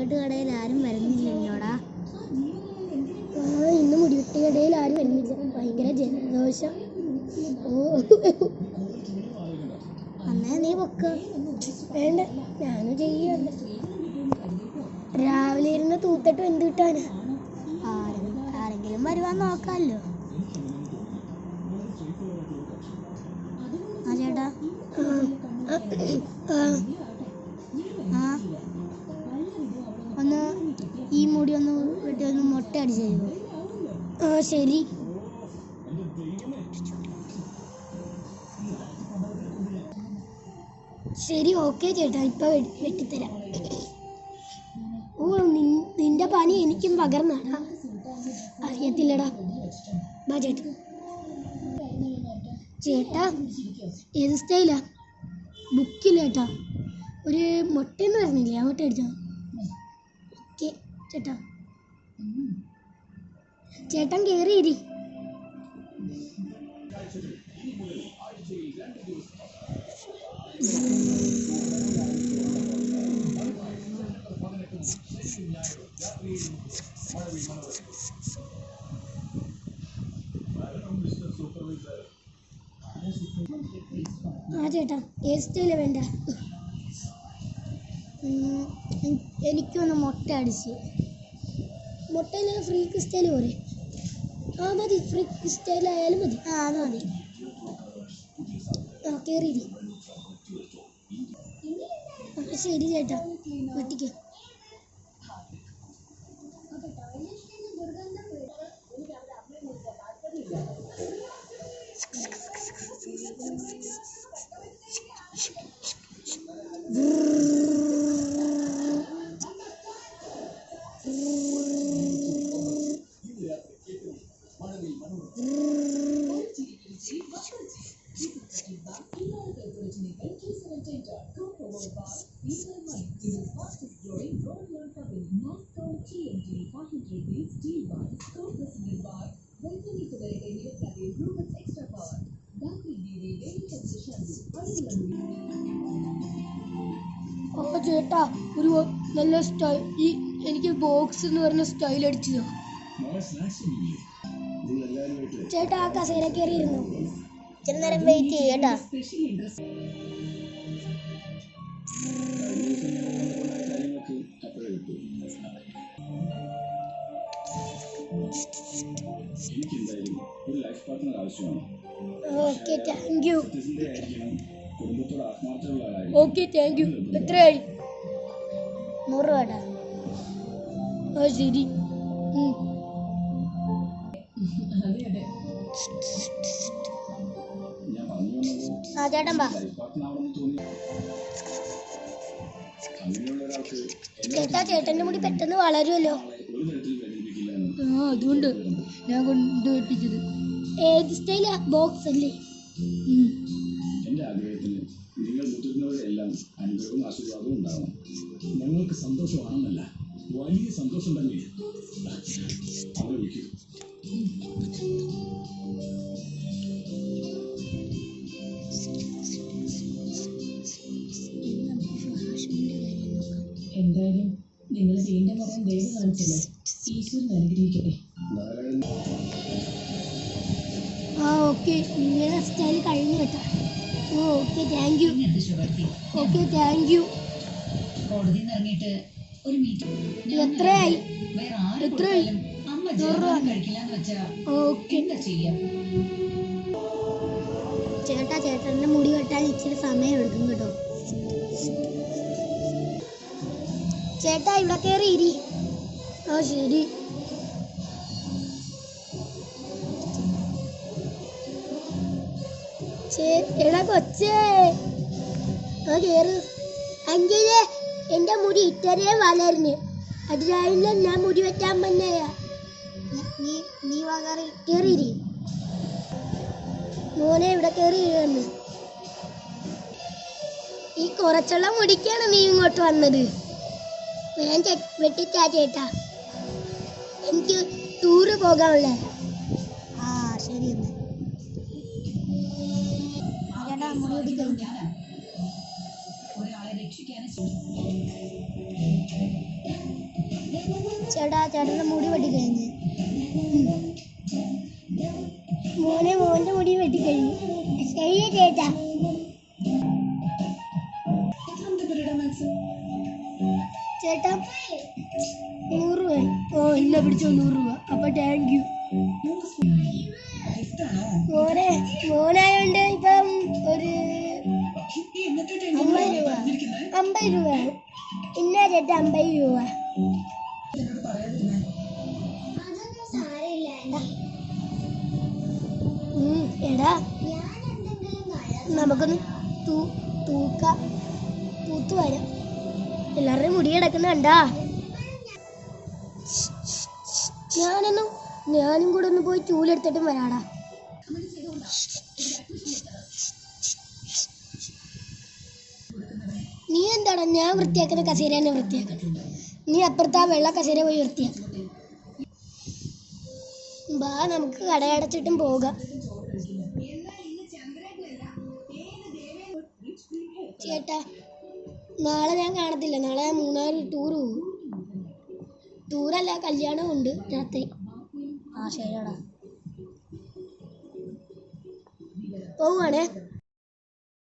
മുടിവെട്ട് കടയിൽ ആരും വരുന്നില്ലല്ലോടാ ഇന്ന് മുടിവെട്ട് കടയിൽ ആരും വരുന്നില്ല. ഭയങ്കര ജലദോഷം. ഓ. അന്നേ നീ പൊക്ക. വേണ്ട ഞാനും ചെയ്യണ്ട രാവിലെ ഇരുന്ന് തൂത്തിട്ട് എന്ത് കിട്ടാനാ? ആരെങ്കിലും വരുവാൻ നോക്കാമല്ലോ ആ ചേട്ടാ. ആ, ശരി. ശരി ഓക്കെ ചേട്ടാ. ഇപ്പൊ വെട്ടിത്തരാം. ഓ നിന്റെ പനി എനിക്കും പകർന്നാടാ. അറിയത്തില്ലടാ. ബാ ചേട്ടാ. ചേട്ടാ ഏത് സ്റ്റൈലാ ബുക്കില്ല ചേട്ടാ? ഒരു മുട്ടയെന്ന് പറഞ്ഞില്ലേ? അങ്ങോട്ട് അടിച്ചോ ഓക്കെ ചേട്ടാ. ചേട്ടൻ കയറിയിരി ആ ചേട്ടാ ഏത് സ്റ്റൈല വേണ്ട എനിക്കൊന്ന് മുട്ട അടിച്ച്. മുട്ടയിലെ ഫ്രീക്ക് സ്റ്റൈൽ പോരെ. ആ മതി. ഫ്രീ സ്റ്റൈൽ ആയാലും മതി. ആ അത് മതി. ആ കയറിയിരി ശരി ചേട്ടാ. വെട്ടിക്കോ. ഓ ചേട്ടാ ഒരു നല്ല സ്റ്റൈൽ ഈ എനിക്ക് ബോക്സ് എന്ന് പറഞ്ഞ സ്റ്റൈൽ അടിച്ചു ചേട്ടാ ആ കസേര കയറിയിരുന്നു? ഇച്ചിരി നേരം വെയിറ്റ് ചെയ്യട്ടാ എനിക്കെന്തായാലും ഒരു ലൈഫ് പാർട്ട്ണർ ആവശ്യമാണ് ഓക്കെ താങ്ക് യു കുടുംബത്തോട് ആത്മാർത്ഥമുള്ള ആളായിരിക്കണം ഓക്കെ എത്രയായി? നൂറ് രൂപ ആ ശരി. ആ ചേട്ടൻ വാ. ചേട്ടാ ചേട്ടന്റെ മുടി പെട്ടെന്ന് വളരുമല്ലോ. ആ അതുകൊണ്ട് ഞാൻ കൊണ്ട് വെട്ടിച്ചത് ഏത് സ്റ്റൈലാ? ബോക്സ് അല്ലേ? എന്റെ ആഗ്രഹത്തിന് നിങ്ങൾ മുതിർന്നവരുടെ എല്ലാം അനുഗ്രഹവും ആശീർവാദവും ഉണ്ടാവണം. ഞങ്ങൾക്ക് സന്തോഷമാണെന്നല്ല വലിയ സന്തോഷം തന്നെ. അവിടെ വിളിക്കൂ. ഓക്കെ നിങ്ങളുടെ സ്റ്റൈൽ കഴിഞ്ഞു കേട്ടോ. ഓ okay thank you okay thank you എത്രയായി? എത്രയായി? ചേട്ടാ ചേട്ടന്റെ മുടി വെട്ടാൻ ഇച്ചിരി സമയം എടുക്കും കേട്ടോ. ചേട്ടാ ഇവിടെ കയറി ഇരി. ഓ ശരി. ചേ- എടാ കൊച്ചേ. ആ കേറ്. എന്റെ മുടി ഇത്രയും വളർന്ന്. അതിനായിരുന്നു ഞാൻ മുടി വെട്ടാൻ വന്നയാ. നീ നീ കയറി മോനെ ഇവിടെ കയറി ഈ കുറച്ചുള്ള മുടിക്കാണ് നീ ഇങ്ങോട്ട് വന്നത്. ഞാൻ വെട്ടിച്ചാ ചേട്ടാ. എനിക്ക് ടൂറ് പോകാനുള്ള. ആ, ചേട്ടാ മുടി വെട്ടിക്കോ ഒരാളെ രക്ഷിക്കാൻ ചേട്ടാ ചേട്ടന്റെ മുടി വെട്ടിക്കഴിഞ്ഞ് മോനെ മോന്റെ മുടി വെട്ടിക്കഴിഞ്ഞു ശരി ചേട്ടാ. ചേട്ടാ നൂറ് രൂപ. ഓ ഇല്ല പിടിച്ചോ നൂറ് രൂപ. അപ്പൊ താങ്ക് യു മോനെ മോനായോണ്ട് അമ്പത് രൂപ. ഇന്ന ചേട്ടാ അമ്പത് രൂപ. ഉം, എടാ. നമുക്കൊന്ന് തൂ തൂക്ക തൂത്തു വരാം. എല്ലാവരുടെയും മുടി കിടക്കുന്ന കണ്ടാ? ഞാനൊന്നും ഞാനും കൂടെ ഒന്ന് പോയി ചൂലെടുത്തിട്ടും വരാടാ. നീ എന്താണ് ഞാൻ വൃത്തിയാക്കുന്ന കസേര തന്നെ വൃത്തിയാക്കണം നീ അപ്പുറത്ത് ആ വെള്ള കസേര പോയി വൃത്തിയാക്കണം ബാ നമുക്ക് കടയടച്ചിട്ടും പോകാം. ചേട്ടാ നാളെ ഞാൻ കാണത്തില്ല. നാളെ ഞാൻ മൂന്നാർ ടൂർ പോകും ടൂറല്ല കല്യാണം ഉണ്ട് രാത്രി. ആ ശരിയാടാ പോവുകയാണേ